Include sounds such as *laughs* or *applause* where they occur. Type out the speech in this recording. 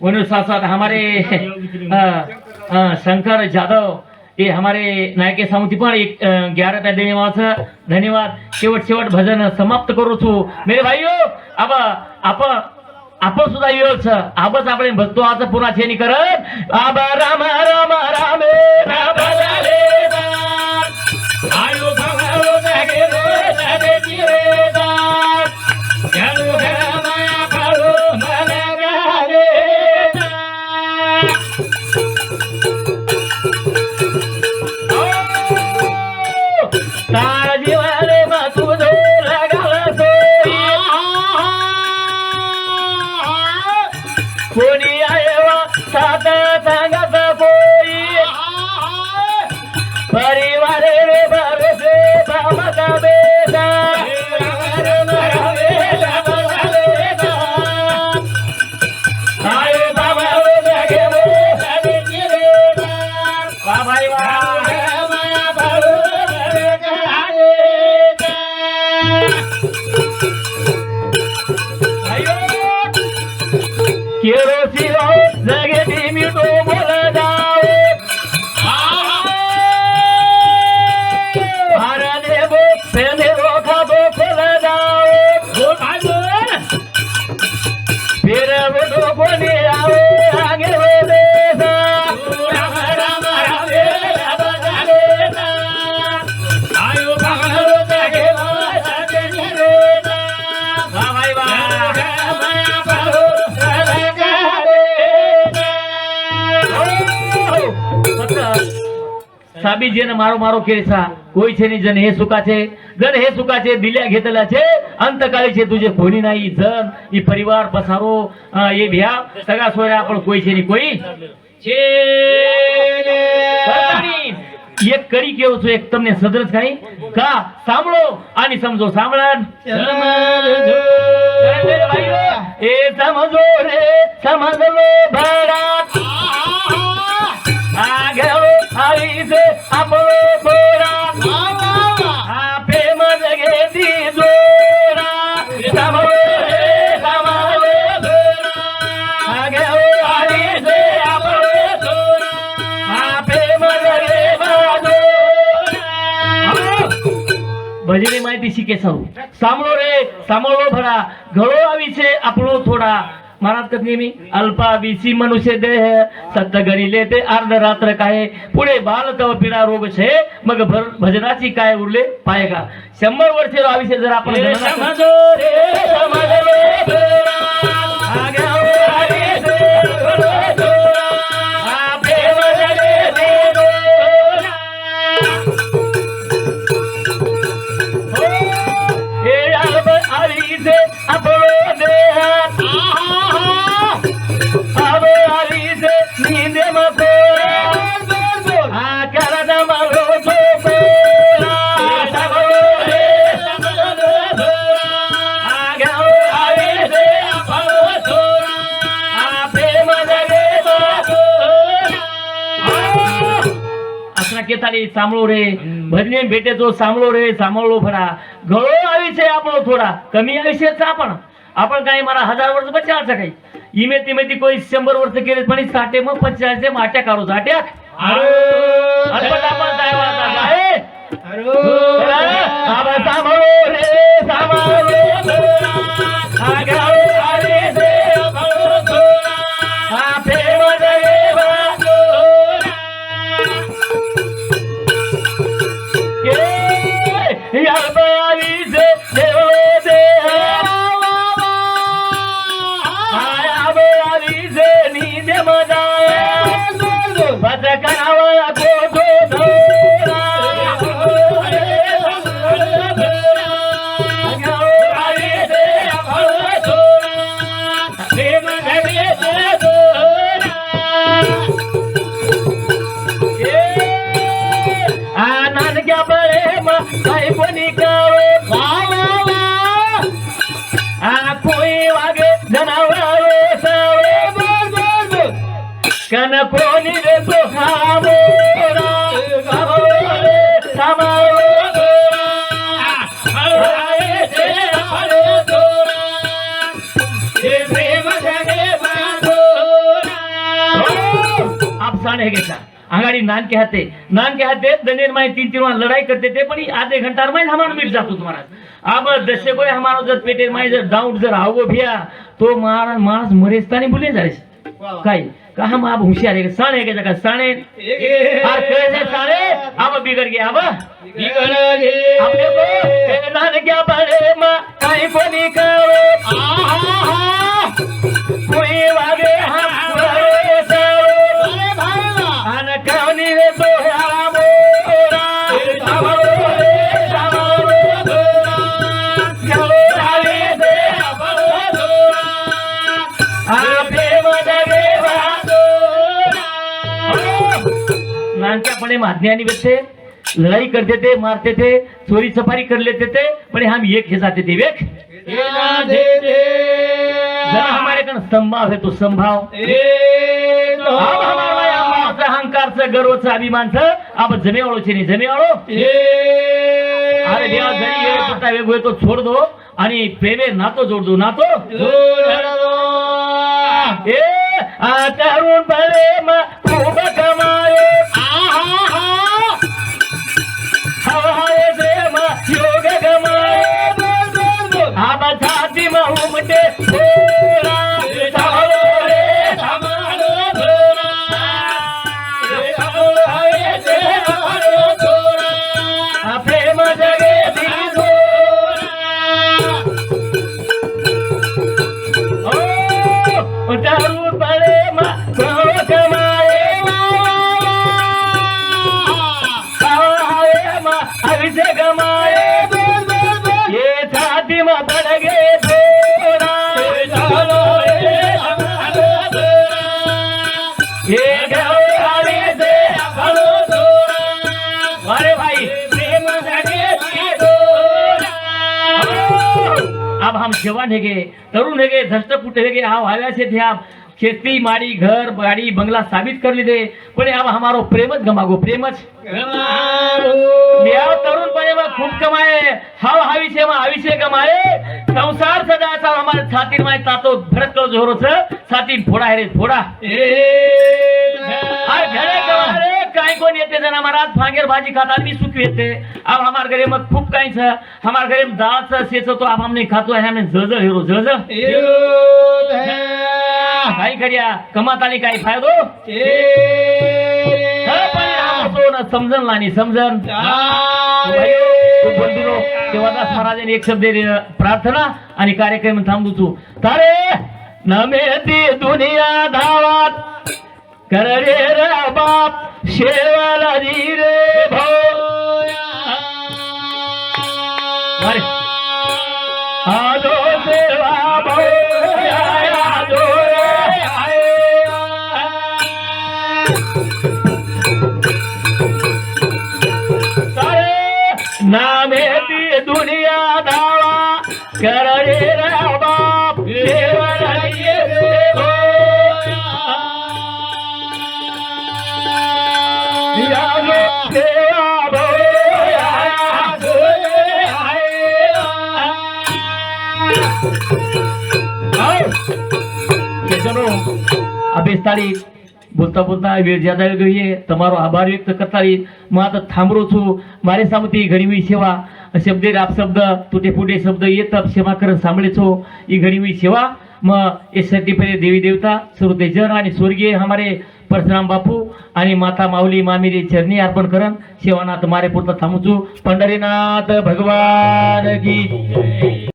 उन्नीस सौ सात हमारे *laughs* शंकर जाधव ये हमारे नायके सामुती पण एक ग्यारह त्या देण्याचं धन्यवाद। शेवट शेवट भजन समाप्त करू छू मेरे भाईओ अब आपण आपण सुद्धा येऊच आबच आपण भक्तो आज पुन्हा छेनी करत आबा राम राम राम સાબી જેને મારો મારો કેસા કોઈ છે ની જન હે સુકા છે? ગન હે સુકા છે? દિલ્યા ઘેતલા છે? અંતકાળી છે તુજે ભોની ના ઈ જન ઈ પરિવાર પસારો એ ભ્યા સગા સોર્યા પણ કોઈ છે ની કોઈ છે એક કરી કેવું છું એક તમને સદરજ કઈ કા સાંભળો આની સમજો સાંભળાન. એ સમજો રે સમજ ભરાતી ભજની માહિતી શીખે સૌ સાંભળો રે સાંભળો ભરા ઘણો આવી છે આપણો થોડા महाराज कथ नेहमी अल्पा विसी मनुष्य देह सत्त घरी लेते अर्ध रात्र काय पुढे बाल तव पिढा रोग छे मग भर- भजनाची काय उरले पाय का शंभर वर्षे आयुष्य जर आपण असना केताली સાંભળો રે ભજને ભેટે તો સાંભળો રે સાંભળો ફરા ઘણો આવી છે આપણો થોડા કમી આવી છે પણ आपण काही मला हजार वर्ष बचाव काही इमे तिमे ती कोई शंभर वर्ष केले पण ही साठे मग पंचाळीसचे माट्या काढू साठ्या अरे पण आपण काय वाजता आहे? आबा सांभाळो रे सांभाळो साण है कैसा आंगाड़ी नान के हाथे नान के हाथे दनेर माई तीन तीन वहाँ लड़ाई करते थे पण आधे घंटा में हमारा मिट जातो तुम्हारा अब दसे कोई हमारा जर पेटेर माई जर डाउट जर आवो भिया तो मारा माणस मरेस्तानी बोले जारे काय? का हम आप होशियार है साणे के जगह साणे. और कैसे साणे. अब बिगड़ गया अब. अब देखो नान क्या बड़े माँ काई को निकालो मदगे नानक्यापणे महाज्ञानी व्यक्ति लड़ाई करते थे मारते थे चोरी सफारी कर लेते थे पर हम एक हे जाते थे वेख. जरा हमारे कण संभाव है तो संभाव. अब हमारा या अहंकारचं गर्वचं अभिमानचं अब जमेवाळोचे नाही जमेवाळो अरे देवा जरी होय तो छोड दो आणि प्रेमे नातो जोड दो नातो. ए आ तरुण प्रेम अब हम जवान है गए तरुण है गए धष्ट पुट है गए आप आव्या से थे आप। खेती मारी घर गाड़ी बंगला साबित कर लीधे। पण अब हमारो प्रेमच गमागो प्रेमच। तरुण पणे में खूब कमाए। हव हविष्य में हविष्य कमाए। संसार सदाचा हमारे छाती में तातो भरत जोरो छ छाती फोड़ा है रे फोड़ा कोण येते जना महाराज फांगेर भाजी खाता मी सुख येते. अब हमारे घरे में खूब काही छ हमारे घरे में दाल छ सेच तो अब हमने खातो है हमें जळजळ हिरो जळजळ काही करिया? कमातानी काही फायदो? समजन लानी समजन. शिवादास महाराजांनी एक शब्द प्रार्थना आणि कार्यक्रम थांबू तू. तारे नमेती दुनिया धावात कर रे रे बाप. शेवाला रे भोया ચલો આ બેસ્તાળીસ બોલતા બોલતા વેળ જ્યાદા આવી ગઈ છે તમારો આભાર વ્યક્ત કરતા રહી હું आता थांबलो છું મારી સામેથી ઘણી વી સેવા शब्दे राप शब्द तुटे फुटे शब्द येतात सेवा करत सांभळे छो ही घणी वी सेवा मग यासाठी पहिले देवी देवता सर्व जन आणि स्वर्गीय हमारे परशुराम बापू आणि माता माऊली मामिरी चरणी अर्पण करन सेवानाथ मारे पुरता थांबू છું पंढरीनाथ भगवान की जय.